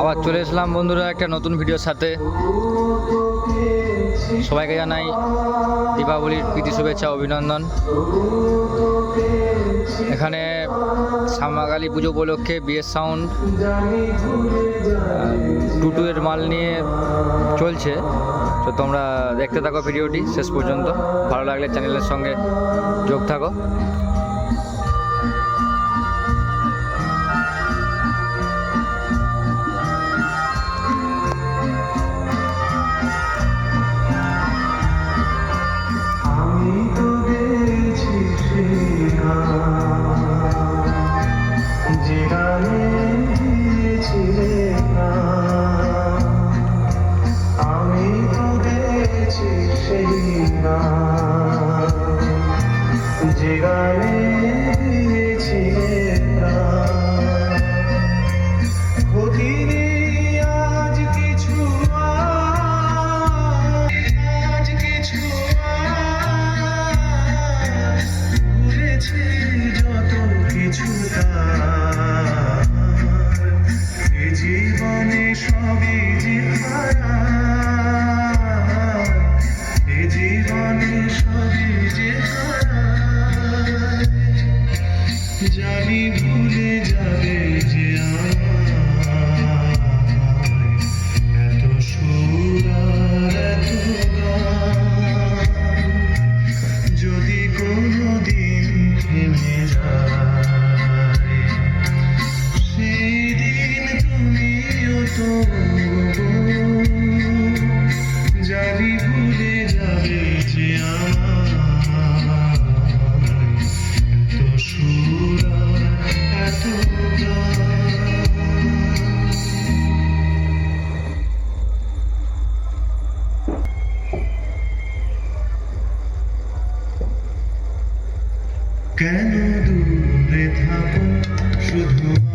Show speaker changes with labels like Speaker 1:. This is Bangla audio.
Speaker 1: আবার চলে এসলাম বন্ধুরা একটা নতুন ভিডিওর সাথে। সবাইকে জানাই দীপাবলির প্রীতি, শুভেচ্ছা, অভিনন্দন। এখানে শ্যামাকালী পুজো উপলক্ষে বিয়ের সাউন্ড টুটু এর মাল নিয়ে চলছে। তো তোমরা দেখতে থাকো ভিডিওটি, শেষ পর্যন্ত। ভালো লাগলে চ্যানেলের সঙ্গে যোগ থাকো।
Speaker 2: সেই না। যে গানে জানি ভুলে যাবে যে। এত সুর এত যদি কোনোদিন থেমে যায় সেই দিন তুমিও তো কেন দূরে থাকো? শুধু